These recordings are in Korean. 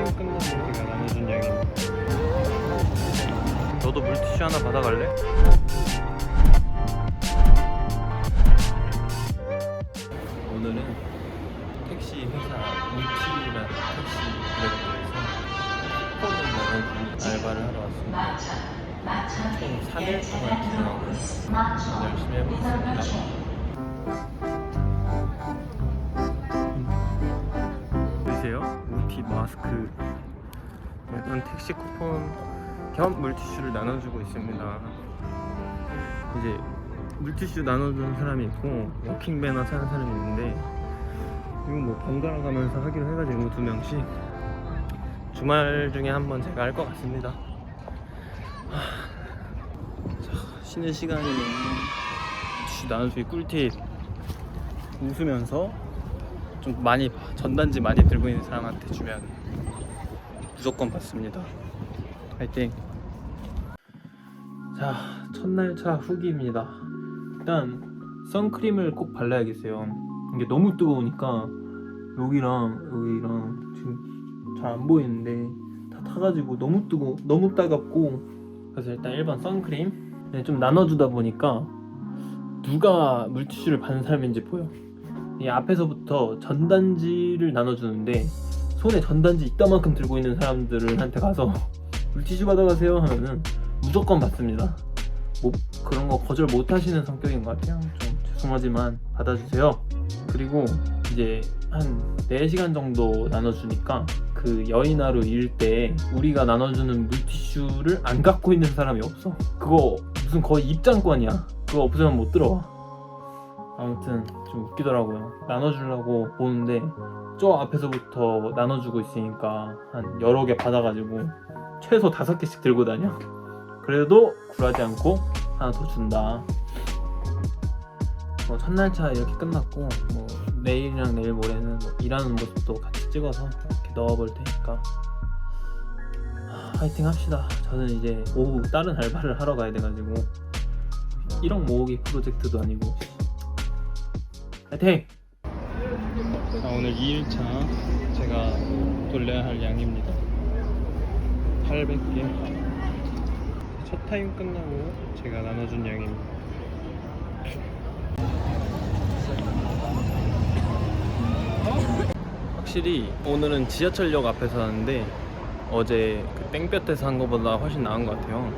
타임 끝나고 제가 나눠준 양입니다. 너도 물티슈 하나 받아갈래? 오늘은 택시 회사 물티라는 택시 브랜드에서 쿠폰을 나눠주는 알바를 하러 왔습니다. 총 3일 동안 진행하고 열심히 해보겠습니다. 보이세요? 물티 마스크 이런 택시 쿠폰 겸 물티슈를 나눠주고 있습니다. 이제 물티슈 나눠주는 사람이 있고 워킹 배너 사는 사람이 있는데 이건 뭐 번갈아 가면서 하기로 해가지고 두 명씩 주말 중에 한 번 제가 할 것 같습니다. 하, 자, 쉬는 물티슈 나눠주기 꿀팁 웃으면서 좀 많이 전단지 많이 들고 있는 사람한테 주면 무조건 받습니다. 화이팅! 자, 첫날 차 후기입니다. 일단 선크림을 꼭 발라야겠어요. 이게 너무 뜨거우니까 여기랑 여기랑 지금 잘 안 보이는데 다 타가지고 너무 뜨거, 너무 따갑고 그래서 일단 1번 선크림 네, 좀 나눠주다 보니까 누가 물티슈를 받는 사람인지 보여. 이 앞에서부터 전단지를 나눠주는데 손에 전단지 이따만큼 들고 있는 사람들한테 가서 물티슈 받아가세요 하면은 무조건 받습니다. 뭐 그런 거 거절 못 하시는 성격인 것 같아요. 좀 죄송하지만 받아주세요. 그리고 이제 한 4시간 정도 나눠주니까 그 여인하루 일 때 우리가 나눠주는 물티슈를 안 갖고 있는 사람이 없어. 그거 무슨 거의 입장권이야. 그거 없으면 못 들어와. 아무튼 좀 웃기더라고요. 나눠주려고 보는데 저 앞에서부터 나눠주고 있으니까 한 여러 개 받아가지고 최소 다섯 개씩 들고 다녀. 그래도 굴하지 않고 하나 더 준다. 뭐 첫날차 이렇게 끝났고 뭐 내일이랑 내일 모레는 뭐 일하는 모습도 같이 찍어서 이렇게 넣어볼 테니까 하, 화이팅 합시다. 저는 이제 오후 다른 알바를 하러 가야 돼가지고 1억 모으기 프로젝트도 아니고 화이팅! 자, 오늘 2일차 제가 돌려야 할 양입니다. 800개. 첫 타임 끝나고 제가 나눠준 양입니다. 확실히 오늘은 지하철역 앞에서 하는데 어제 그 땡볕에서 한 것보다 훨씬 나은 것 같아요.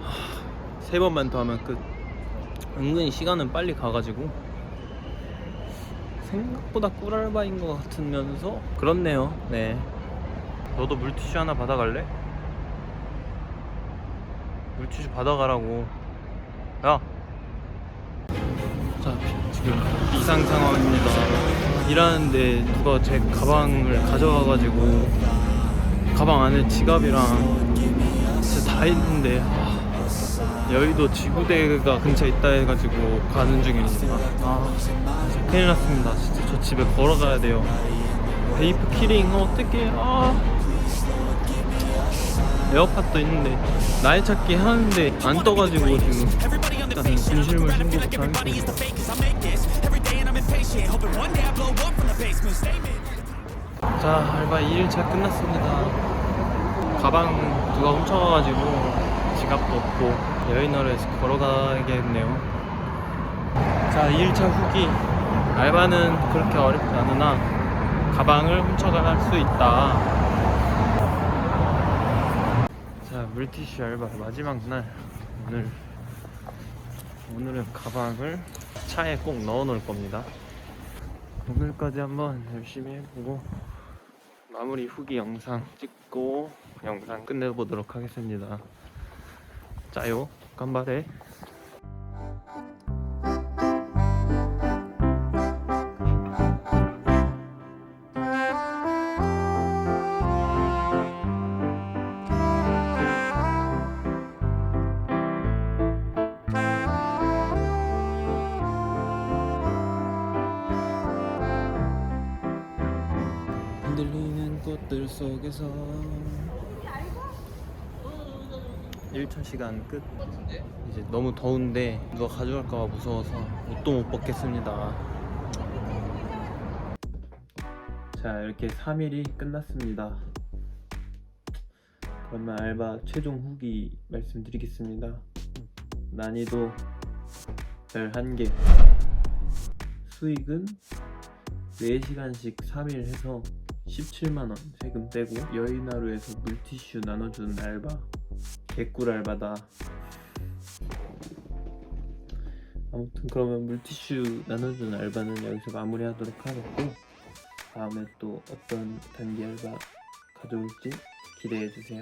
하, 세 번만 더 하면 끝. 은근히 시간은 빨리 가가지고 생각보다 꿀알바인 것 같으면서 그렇네요. 네. 너도 물티슈 하나 받아갈래? 물티슈 받아가라고. 야. 자 지금 이상 상황입니다. 일하는데 누가 제 가방을 가져가가지고 가방 안에 지갑이랑 진짜 다 있는데 아, 여의도 지구대가 근처에 있다 해가지고 가는 중입니다. 아 큰일 났습니다. 진짜 저 집에 걸어가야 돼요. 베이프 키링 어떻게 아 에어팟도 있는데 나이 찾기 하는데 안 떠가지고 지금 일단 진실물 신고부터 하겠습니다. 자 알바 2일차 끝났습니다. 가방 누가 훔쳐가가지고 지갑도 없고 여의너에서 걸어가야겠네요. 자 2일차 후기. 알바는 그렇게 어렵지 않으나 가방을 훔쳐갈 수 있다. 자 물티슈 알바 마지막 날. 오늘 오늘은 가방을 차에 꼭 넣어 놓을 겁니다. 오늘까지 한번 열심히 해보고 마무리 후기 영상 찍고 영상 끝내보도록 하겠습니다. 짜요 간발해. 흔들리는 꽃들 속에서 1차 시간 끝. 이제 너무 더운데 누가 가져갈까봐 무서워서 옷도 못 벗겠습니다. 자 이렇게 3일이 끝났습니다. 그러면 알바 최종 후기 말씀드리겠습니다. 난이도 11개. 수익은 4시간씩 3일 해서 17만원 세금 떼고 여의나루에서 물티슈 나눠주는 알바 개꿀 알바다. 아무튼 그러면 물티슈 나눠주는 알바는 여기서 마무리하도록 하겠고 다음에 또 어떤 단기 알바 가져올지 기대해주세요